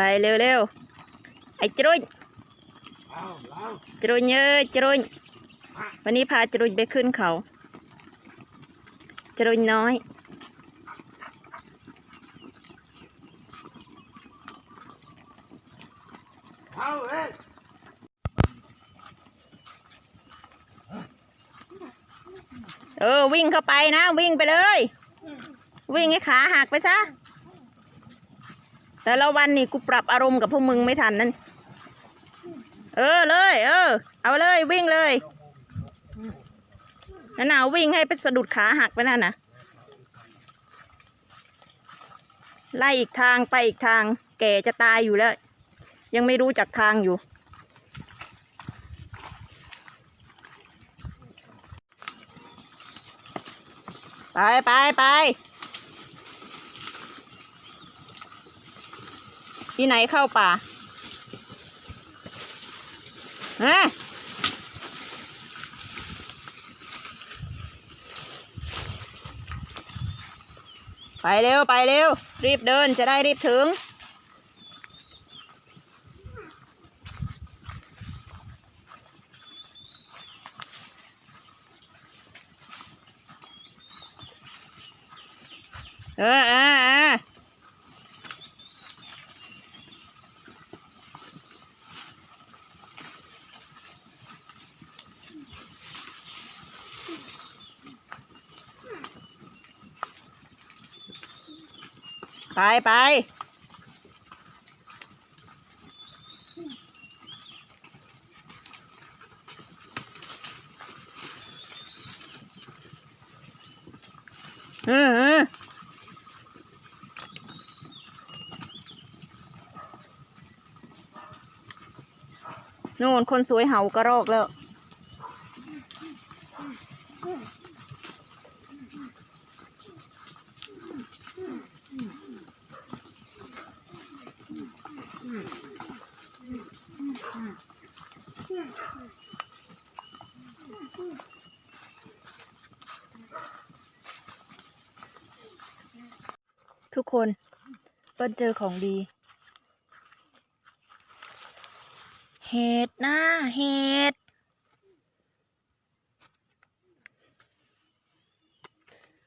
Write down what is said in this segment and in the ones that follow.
ไปเร็วเร็วๆ ไอ้จรุยเอาเอาจรุยเอ้ยจรุยวันนี้พาจรุยไปขึ้นเขา จรุยน้อยเอาเอ้ยเออ วิ่งเข้าไปนะ วิ่งไปเลย วิ่งให้ขาหักไปซะ แต่ละวันนี่กูปรับอารมณ์กับพวกมึงไม่ทันนั่น เออเลย เออ เอาเลยวิ่งเลยนั่นน่ะวิ่งให้ไปสะดุดขาหักไปนั่นนะไล่อีกทางไปอีกทาง แก่จะตายอยู่แล้ว ยังไม่รู้จักทางอยู่ ไปไปไป ที่ไหนเข้าป่าฮะไปเร็ว ไปเร็ว รีบเดินจะได้รีบถึง เออ ไปไปเออเออนู่นคนสวยเห่ากระรอกแล้ว ทุกคนเปิ้ลเจอของดี เห็ดนะเห็ด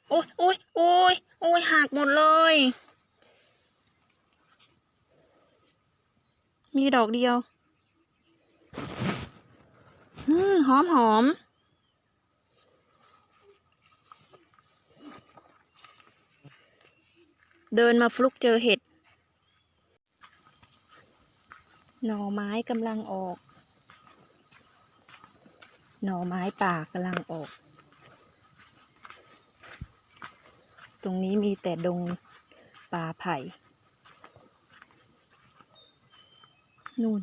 โอ้ยโอ้ยโอ้ยโอ้ยหักหมดเลย มีดอกเดียวอืมหอมหอม เดินมาฟลุกเจอเห็ด หน่อไม้กำลังออก หน่อไม้ป่ากำลังออก ตรงนี้มีแต่ดงป่าไผ่ นู่น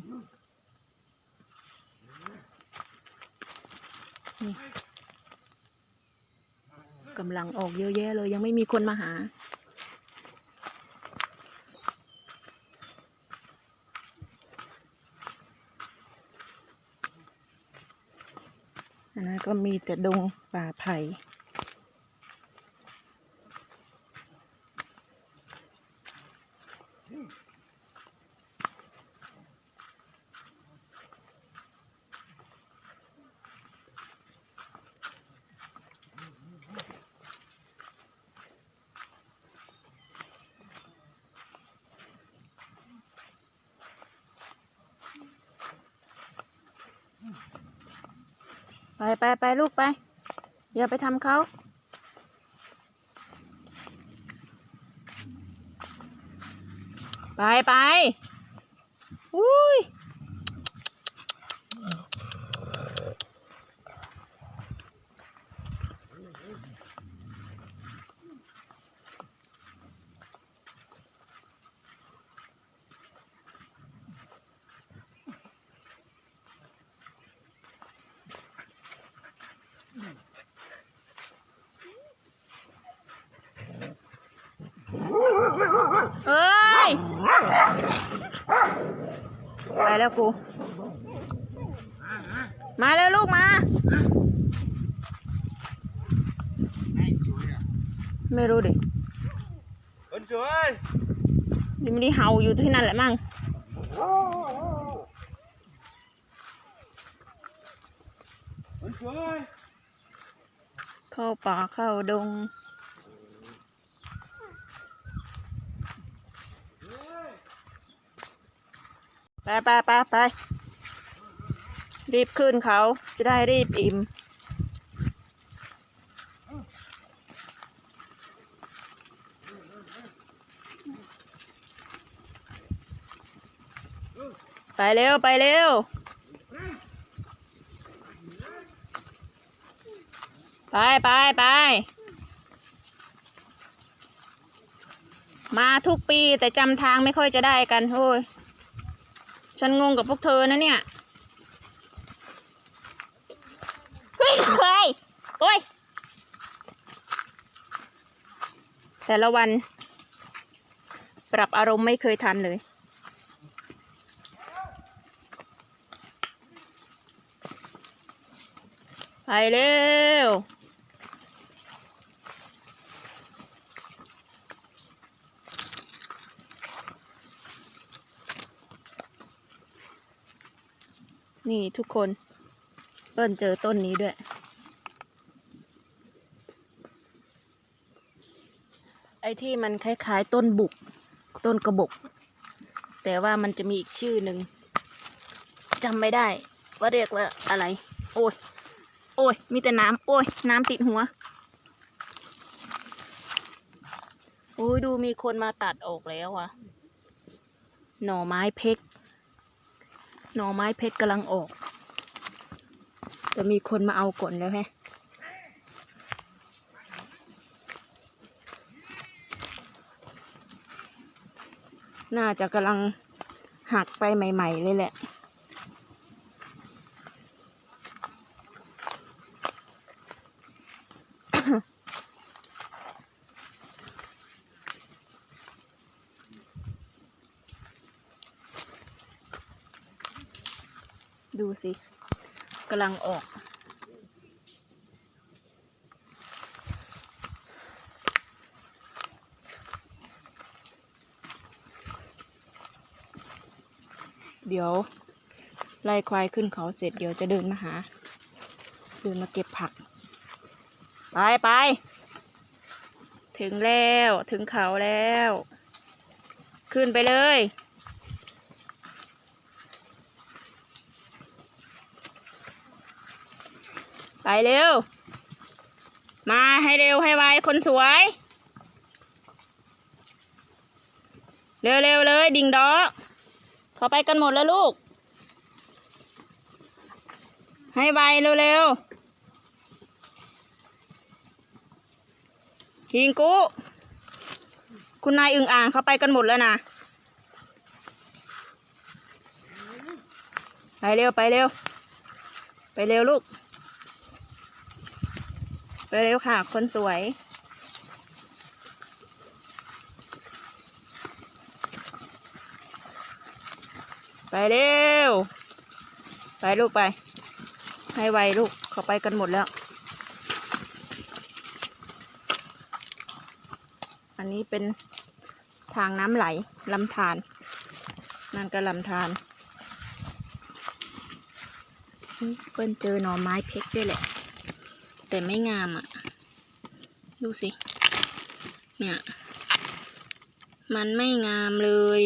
นี่กำลังออกเยอะแยะเลยยังไม่มีคนมาหา อันนั้น ก็มีแต่ดงป่าไผ่ ไปไปไปลูกไป อย่าไปทำเขาไปไปอุ้ย เอ้ย ไปแล้วกู มาแล้วลูกมา ไม่รู้ดิคนสวยยังไม่ได้เห่าอยู่ที่นั่นแหละมั่งเมันช่วยเข้าป่าเข้าดง ไปไปไปไปรีบขึ้นเขาจะได้รีบอิ่มไปเร็ว ไปเร็ว ไปไปไป มาทุกปีแต่จำทางไม่ค่อยจะได้กันโอ้ย ฉันงงกับพวกเธอนะเนี่ยเฮ้ยเฮ้ยโอ้ยแต่ละวัน ปรับอารมณ์ไม่เคยทันเลย ไปเร็ว นี่ทุกคนเปิ้ลเจอต้นนี้ด้วย ไอ้ที่มันคล้ายๆต้นบุก ต้นกระบก แต่ว่ามันจะมีอีกชื่อหนึ่งจำไม่ได้ ว่าเรียกว่าอะไร โอ้ย โอ้ย มีแต่น้ำโอ้ย น้ำติดหัว โอ้ย ดูมีคนมาตัดออกแล้วอะหน่อไม้เพก หน่อไม้เพชรกำลังออก จะมีคนมาเอาก่อนแล้วแฮะน่าจะกำลังหักไปใหม่ ๆ เลยแหละ ดูสิกำลังออกเดี๋ยวไล่ควายขึ้นเขาเสร็จเดี๋ยวจะเดินมาหา เดินมาเก็บผัก ไปไป ถึงแล้วถึงเขาแล้ว ขึ้นไปเลย ไปเร็ว มาให้เร็วให้ไวคนสวย เร็วเร็วเลย ดิ่งดอกเขาไปกันหมดแล้วลูก ให้ไวเร็วเร็วๆหิงกุคุณนายอึ่งอ่างเขาไปกันหมดแล้วนะ ไปเร็วไปเร็ว ไปเร็วลูก เร็วค่ะ คนสวย ไปเร็ว ไปลูกไป ให้ไวลูกเขาไปกันหมดแล้ว อันนี้เป็นทางน้ำไหลลำธารนั่นก็ลำธารเปิ้ลเจอหน่อไม้เพชรด้วยแหละ แต่ไม่งามอะ ดูสิ เนี่ย มันไม่งามเลย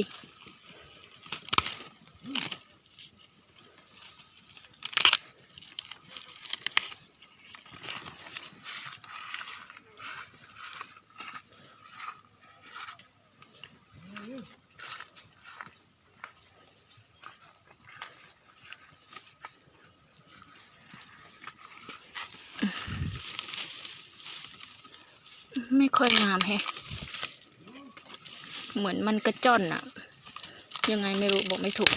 ไม่ค่อยงามแฮะ เหมื อนมันกระจ้อนอะยังไงไม่รู้บอกไม่ถูก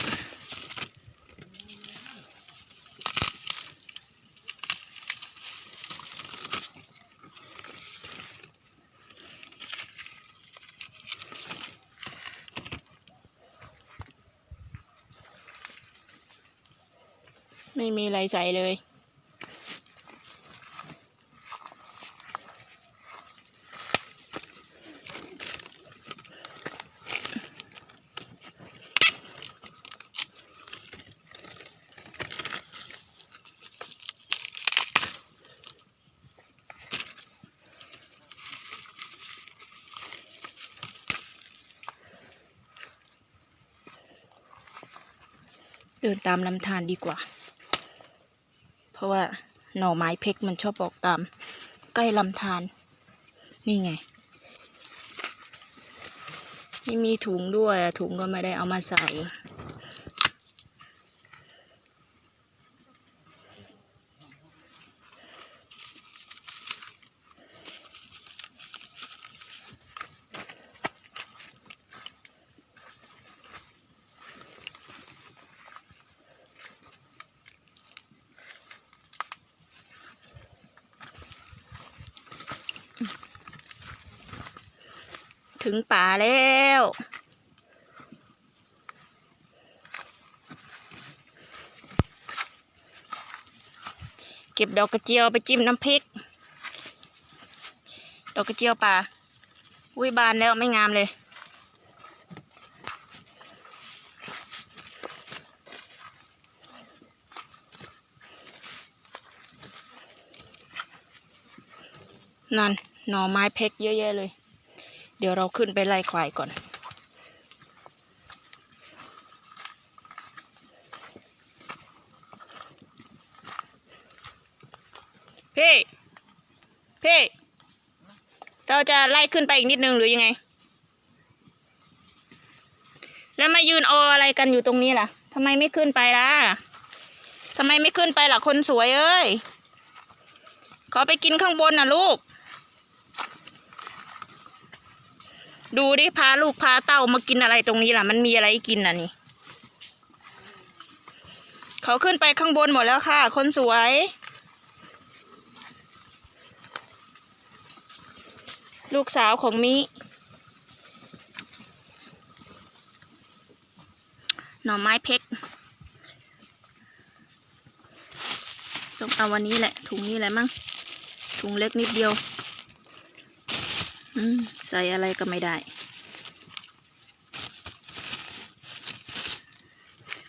ไม่มีอะไรใส่เลย ดินตามลำธารดีกว่า เพราะว่าหน่อไม้เพกมันชอบออกตาม ใกล้ลำธารนี่ไงไม่มีถุงด้วยถุงก็ไม่ได้เอามาใส่ ถึงป่าแล้ว เก็บดอกกระเจียวไปจิ้มน้ำพริก ดอกกระเจียวป่า อุ้ยบานแล้วไม่งามเลยนั่นหน่อไม้เพกเยอะแยะเลย เดี๋ยวเราขึ้นไปไล่ควายก่อน พี่ พี่ เราจะไล่ขึ้นไปอีกนิดนึงหรือยังไง แล้วมายืนโออะไรกันอยู่ตรงนี้ล่ะทำไมไม่ขึ้นไปล่ะทำไมไม่ขึ้นไปล่ะคนสวยเอ้ย ขอไปกินข้างบนน่ะลูก ดูดิพาลูกพาเต้ามากินอะไรตรงนี้ล่ะ มันมีอะไรกินน่ะนี่เขาขึ้นไปข้างบนหมดแล้วค่ะ คนสวย ลูกสาวของมิหน่อไม้เพกต้องเอาวันนี้แหละ ถุงนี้แหละมั้งถุงเล็กนิดเดียว ใส่อะไรก็ไม่ได้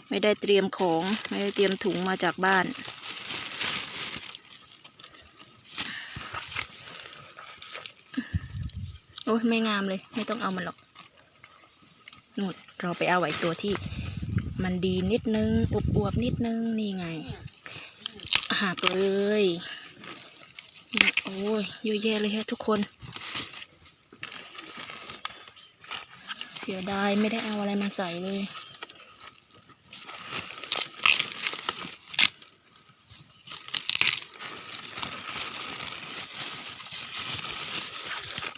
ไม่ได้เตรียมของ ไม่ได้เตรียมถุงมาจากบ้าน โอ้ยไม่งามเลย ไม่ต้องเอามันหรอกนู่นเราไปเอาไว้ตัวที่ มันดีนิดนึงอวบๆนิดนึง นี่ไง หักเลย โอ้ยเยอะแยะเลยฮะทุกคน เสียดายไม่ได้เอาอะไรมาใส่เลย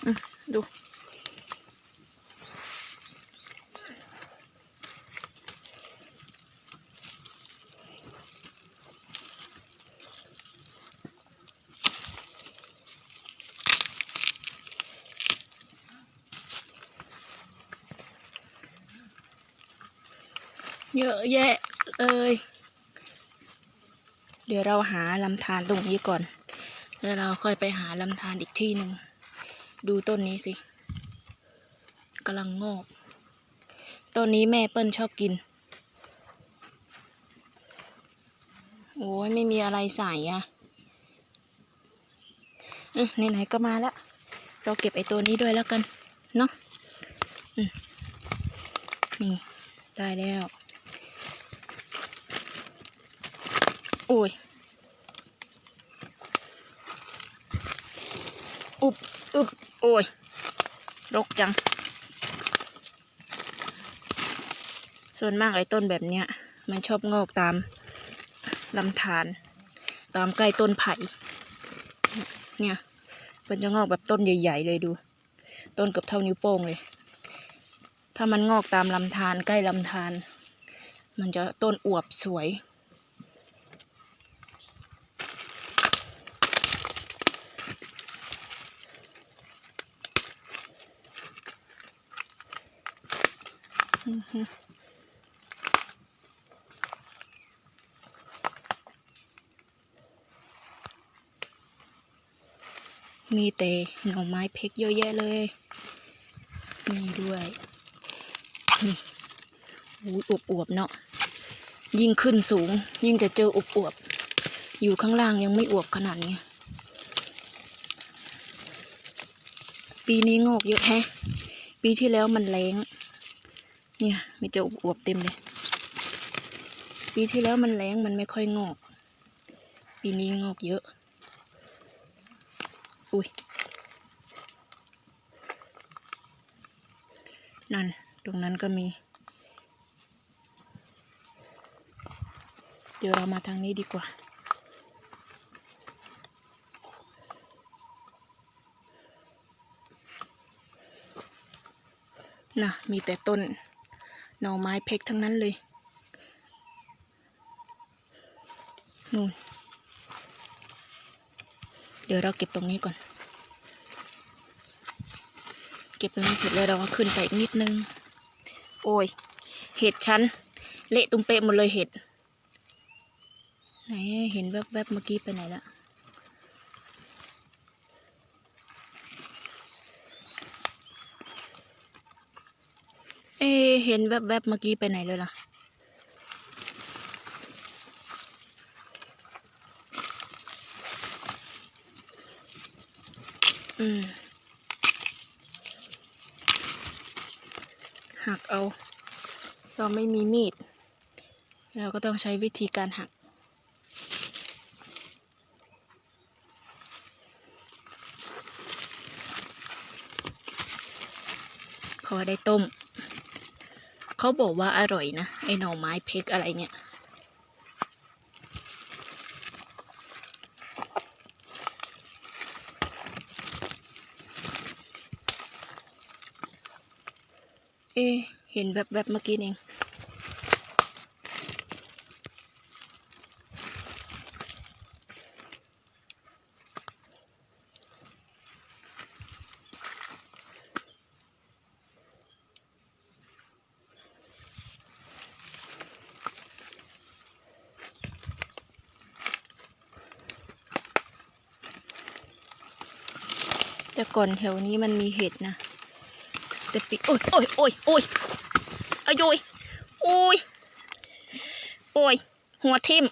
อืมดู เยอะแยะเลย เดี๋ยวเราหาลำธารตรงนี้ก่อน แล้วเราค่อยไปหาลำธารอีกที่หนึ่ง ดูต้นนี้สิกำลังงอก ต้นนี้แม่เปิ้ลชอบกิน โอ้ยไม่มีอะไรใส่อะไหนๆก็มาแล้ว เราเก็บไอ้ตัวนี้ด้วยแล้วกัน เนาะนี่ ได้แล้ว โอ้ย อุบอุบโอ้ยรกจัง ส่วนมากไอ้ต้นแบบเนี้ย มันชอบงอกตามลำธารตามใกล้ต้นไผ่ เนี่ย มันจะงอกแบบต้นใหญ่ ๆ เลยดู ต้นเกือบเท่านิ้วโป้งเลย ถ้ามันงอกตามลำธารใกล้ลำธารมันจะต้นอวบสวย มีแต่หน่อไม้เพกเยอะแยะเลย นี่ด้วย นี่อุ้ยอวบๆเนาะ ยิ่งขึ้นสูง ยิ่งจะเจออวบๆอยู่ข้างล่างยังไม่อวบขนาดนี้ ปีนี้งอกเยอะแฮะ ปีที่แล้วมันแรง เนี่ยมีแต่อวบเต็มเลย ปีที่แล้วมันแรงมันไม่ค่อยงอก ปีนี้งอกเยอะ อุ้ย นั่น ตรงนั้นก็มี เดี๋ยวเรามาทางนี้ดีกว่าน่ะมีแต่ต้น หน่อไม้เพกทั้งนั้นเลยนู่นเดี๋ยวเราเก็บตรงนี้ก่อน เก็บตรงนี้เสร็จแล้วเราก็ขึ้นไปอีกนิดนึง โอ้ย เห็ดชั้น เละตุ้มเปะหมดเลยเห็ด ไหนเห็นแวบๆเมื่อกี้ไปไหนละ เอเห็นแวบๆเมื่อกี้ไปไหนเลยล่ะ อืม หักเอา เราไม่มีมีด เราก็ต้องใช้วิธีการหักพอได้ต้ม เขาบอกว่าอร่อยนะ ไอหน่อไม้เพกอะไรเนี่ย เอ๊ะเห็นแบบแบบเมื่อกี้เอง ก่อนแถวนี้มันมีเห็ดนะ แต่ปีโอ้ยโอ้ยโอ้ยโอ้ยอายุยโอ้ยโอ้ยหัวทิ่ม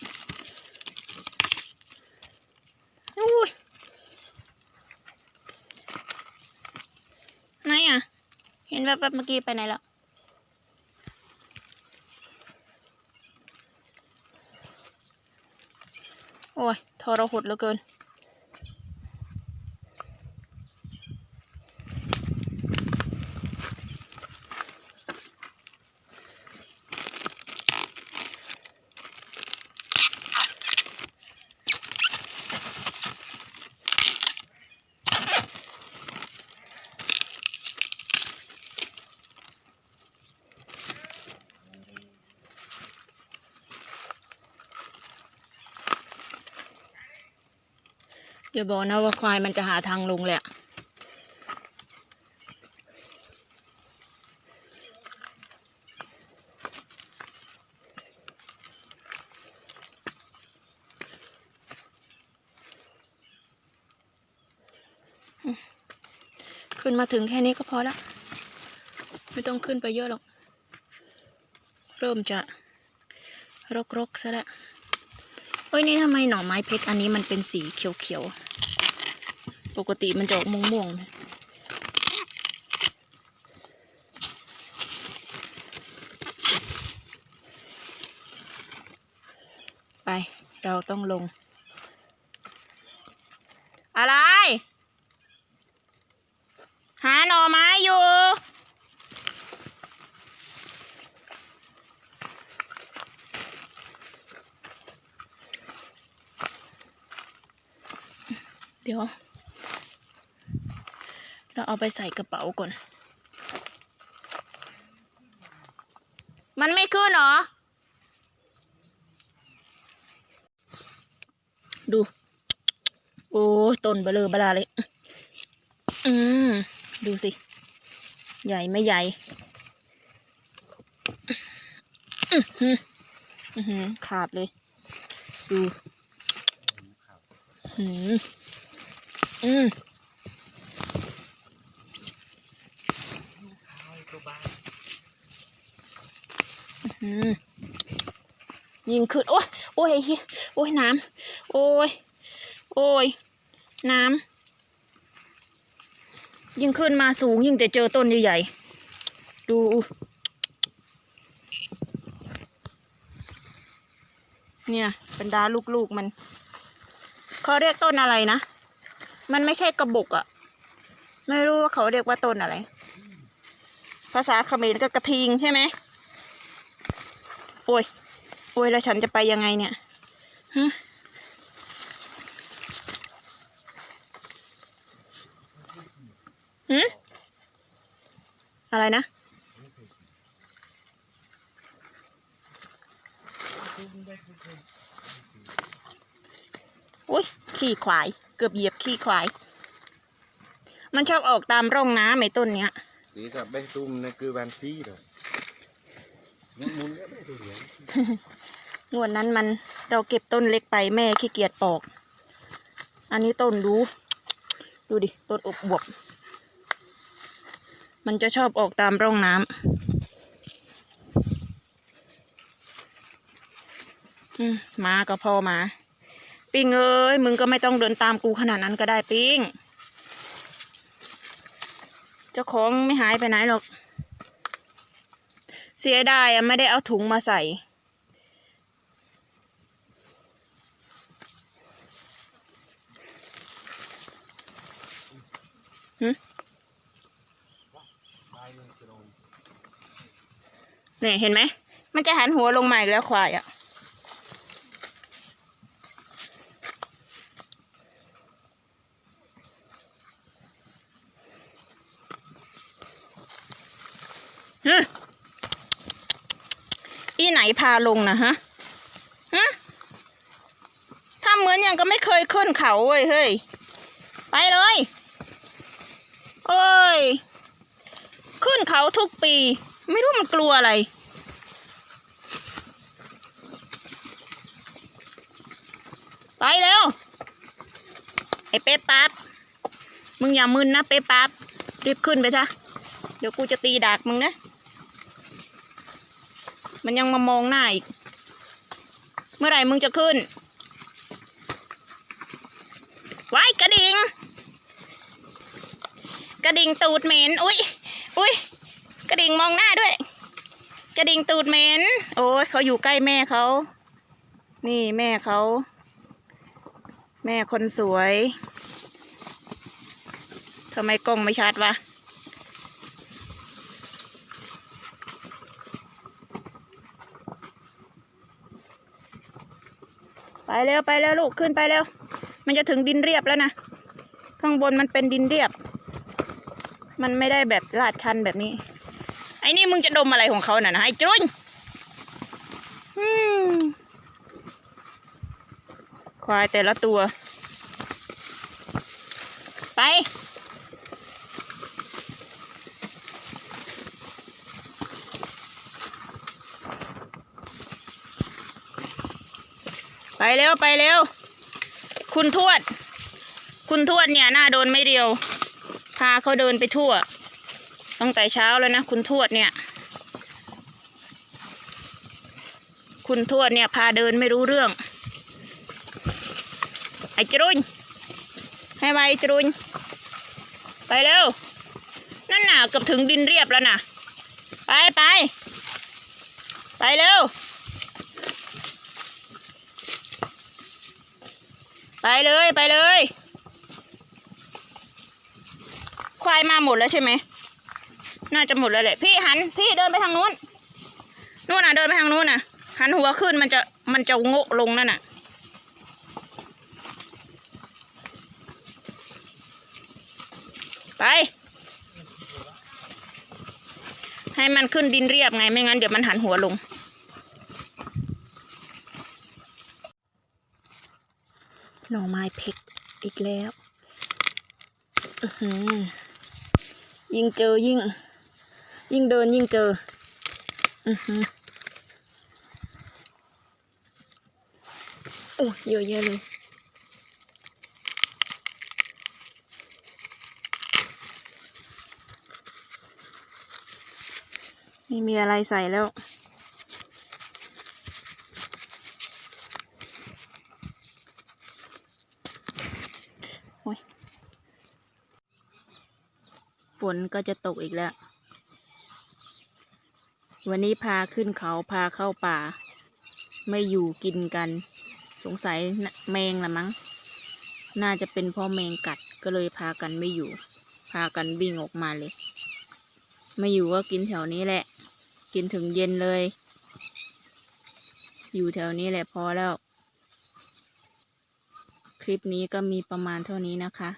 โอ้ยไหนอะ เห็นแบบแบบเมื่อกี้ไปไหนแล้วโอ้ยทรหดเหลือเกิน อย่าบอกนะว่าควายมันจะหาทางลงเละขึ้นมาถึงแค่นี้ก็พอและไม่ต้องขึ้นไปเยอะหรอก เริ่มจะรกๆซะแล้วเอ้ยนี่ทำไมหน่อไม้เพชรอันนี้มันเป็นสีเขียวๆ ปกติมันจะออกม่วงๆไป เราต้องลง อะไร หาหน่อไม้อยู่ เดี๋ยว เราเอาไปใส่กระเป๋าก่อน มันไม่ขึ้นเหรอ ดู โอ้ยต้นเบลอบลาเลย อืม ดูสิ ใหญ่ไม่ใหญ่อื้อหืออื้อหือขาดเลย ดูหืมอืม อืม ยิงขึ้นโอ้ยโอ้ยโอ้ยน้ำโอ้ยโอ้ยน้ำยิ่งขึ้นมาสูงยิ่งจะเจอต้นใหญ่ๆดูเนี่ยบรรดาลูกๆมันเขาเรียกต้นอะไรนะ มันไม่ใช่กระบอกอะ ไม่รู้ว่าเขาเรียกว่าต้นอะไร ภาษาเขมรก็กระทิงใช่ไหม โอ้ย โอ้ย แล้วฉันจะไปยังไงเนี่ยฮะหืมอะไรนะอุ้ย ขี้ควาย เกือบเหยียบขี้ควาย มันชอบออกตามร่องน้ำไอ้ต้นเนี้ย Tí cả bê tum này cứ bàn xí rồi. งวดนั้นมันเราเก็บต้นเล็กไปแม่ขี้เกียจปอก อันนี้ต้นดู ดูดิ ต้นอบบวบ มันจะชอบออกตามร่องน้ำมาก็พอมา ปิงเอ้ย มึงก็ไม่ต้องเดินตามกูขนาดนั้นก็ได้ปิงเจ้าของไม่หายไปไหนหรอก เสียดายอะไม่ได้เอาถุงมาใส่ เนี่ยเห็นไหม มันจะหันหัวลงมาอีกแล้วควายอะะ ฮะ อีไหน พาลงนะฮะฮะทำเหมือนอย่างก็ไม่เคยขึ้นเขาเว้ยเฮ้ย ไปเลย โอ้ย ขึ้นเขาทุกปี ไม่รู้มันกลัวอะไร ไปเร็วไอ้เป๊ปปั๊บ มึงอย่ามึนนะเป๊ปปั๊บ รีบขึ้นไปจ้ะเดี๋ยวกูจะตีดากมึงนะ มันยังมามองหน้าอีก เมื่อไหร่มึงจะขึ้นไว้กระดิ่ง กระดิ่งตูดเหม็น อุ้ยอุ้ยกระดิ่งมองหน้าด้วย กระดิ่งตูดเหม็น โอ้ยเขาอยู่ใกล้แม่เขา นี่แม่เขา แม่คนสวยทำไมกล้องไม่ชัดวะ ไปเร็วไปเร็วลูกขึ้นไปเร็ว มันจะถึงดินเรียบแล้วนะ ข้างบนมันเป็นดินเรียบ มันไม่ได้แบบลาดชันแบบนี้ ไอ้นี่มึงจะดมอะไรของเขาน่ะนะไอ้จุ้ยควายแต่ละตัว ไป ไป เร็วไปเร็ว คุณทวด คุณทวดเนี่ยหน้าโดนไม่เดียว พาเขาเดินไปทั่ว ตั้งแต่เช้าแล้วนะ คุณทวดเนี่ย คุณทวดเนี่ยพาเดินไม่รู้เรื่อง ไอ้จรุนให้มาไอจรุนไปเร็ว นั่นน่ะเกือบถึงดินเรียบแล้วน่ะ ไปไป ไปเร็ว ไปเลยไปเลย ควายมาหมดแล้วใช่ไหม น่าจะหมดแล้วแหละ พี่หัน พี่เดินไปทางนู้น นู้นน่ะ เดินไปทางนู้นน่ะ หันหัวขึ้นมันจะมันจะโงะลงนั่นน่ะ ไป ให้มันขึ้นดินเรียบไงไม่งั้นเดี๋ยวมันหันหัวลง หน่อไม้เพกอีกแล้วยิ่งเจอยิ่ง ยิ่งเดินยิ่งเจอ อือหือโอ้เยอะแยะเลยไม่มีอะไรใส่แล้ว โอ้ยฝ นก็จะตกอีกแล้ว วันนี้พาขึ้นเขาพาเข้าป่า ไม่อยู่กินกัน สงสัยแมงละมั้ง น่าจะเป็นเพ่อแมงกัดก็เลยพากันไม่อยู่ พากันวิ่งออกมาเลย ไม่อยู่ก็กินแถวนี้แหละ กินถึงเย็นเลย อยู่แถวนี้แหละพอแล้ว คลิปนี้ก็มีประมาณเท่านี้นะคะ